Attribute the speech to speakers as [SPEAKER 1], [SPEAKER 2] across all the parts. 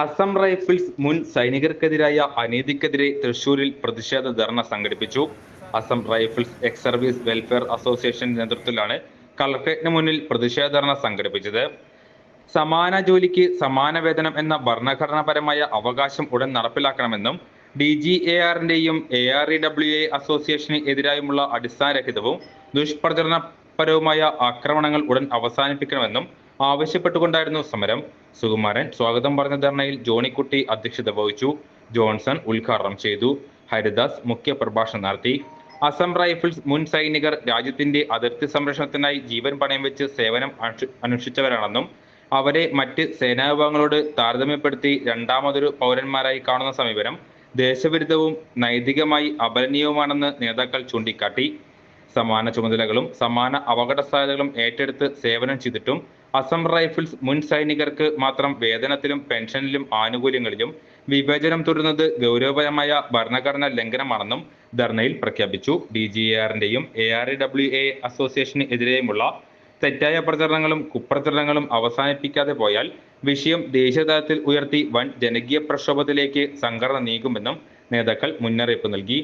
[SPEAKER 1] Assam rifles മുൻ സൈനികർക്കെതിരായ അനീതിക്കെതിരെ തൃശൂരിൽ പ്രതിഷേധ ധർണ സംഘടിപ്പിച്ചു. Assam rifles ex service welfare association നേതൃത്വത്തിലാണ് കളക്ടറേറ്റിന് മുന്നിൽ പ്രതിഷേധ ധർണ സംഘടിപ്പിച്ചത്. സമാന ജോലിക്ക് സമാന വേതനം എന്ന ഭരണഘടനാപരമായ അവകാശം ഉടൻ നടപ്പിലാക്കണമെന്നും D G A ആറിന്റെയും A R E W A അസോസിയേഷന് എതിരായുമുള്ള അടിസ്ഥാനരഹിതവും ദുഷ്പ്രചരണപരവുമായ ആക്രമണങ്ങൾ ഉടൻ അവസാനിപ്പിക്കണമെന്നും ആവശ്യപ്പെട്ടുകൊണ്ടായിരുന്നു സമരം. സുകുമാരൻ സ്വാഗതം പറഞ്ഞ ധർണയിൽ ജോണിക്കുട്ടി അധ്യക്ഷത വഹിച്ചു. ജോൺസൺ ഉദ്ഘാടനം ചെയ്തു. ഹരിദാസ് മുഖ്യ പ്രഭാഷണം നടത്തി. അസം റൈഫിൾസ് മുൻ സൈനികർ രാജ്യത്തിന്റെ അതിർത്തി സംരക്ഷണത്തിനായി ജീവൻ പണയം വെച്ച് സേവനം അനുഷ്ഠിച്ചവരാണെന്നും അവരെ മറ്റ് സേനാവിഭാഗങ്ങളോട് താരതമ്യപ്പെടുത്തി രണ്ടാമതൊരു പൗരന്മാരായി കാണുന്ന സമീപനം ദേശവിരുദ്ധവും നൈതികമായി അപലനീയവുമാണെന്ന് നേതാക്കൾ ചൂണ്ടിക്കാട്ടി. സമാന ചുമതലകളും സമാന അപകട സാധ്യതകളും ഏറ്റെടുത്ത് സേവനം ചെയ്തിട്ടും അസം റൈഫിൾസ് മുൻ സൈനികർക്ക് മാത്രം വേതനത്തിലും പെൻഷനിലും ആനുകൂല്യങ്ങളിലും വിവേചനം തുടരുന്നത് ഗൗരവപരമായ ഭരണഘടനാ ലംഘനമാണെന്നും ധർണയിൽ പ്രഖ്യാപിച്ചു. ഡി ജി എ ആറിന്റെയും എ ആർ ഡബ്ല്യു എ അസോസിയേഷന് എതിരെയുമുള്ള തെറ്റായ പ്രചരണങ്ങളും കുപ്രചരണങ്ങളും അവസാനിപ്പിക്കാതെ പോയാൽ വിഷയം ദേശീയതലത്തിൽ ഉയർത്തി വൻ ജനകീയ പ്രക്ഷോഭത്തിലേക്ക് സംഘടന നീങ്ങുമെന്നും നേതാക്കൾ മുന്നറിയിപ്പ് നൽകി.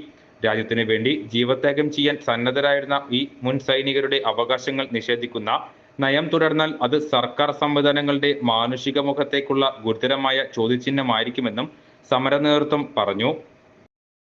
[SPEAKER 1] രാജ്യത്തിന് വേണ്ടി ജീവത്യാഗം ചെയ്യാൻ സന്നദ്ധരായിരുന്ന ഈ മുൻ സൈനികരുടെ അവകാശങ്ങൾ നിഷേധിക്കുന്ന നയം തുടർന്നാൽ അത് സർക്കാർ സംവിധാനങ്ങളുടെ മാനുഷിക മുഖത്തേക്കുള്ള ഗുരുതരമായ ചോദ്യചിഹ്നമായിരിക്കുമെന്നും സമര നേതൃത്വം പറഞ്ഞു.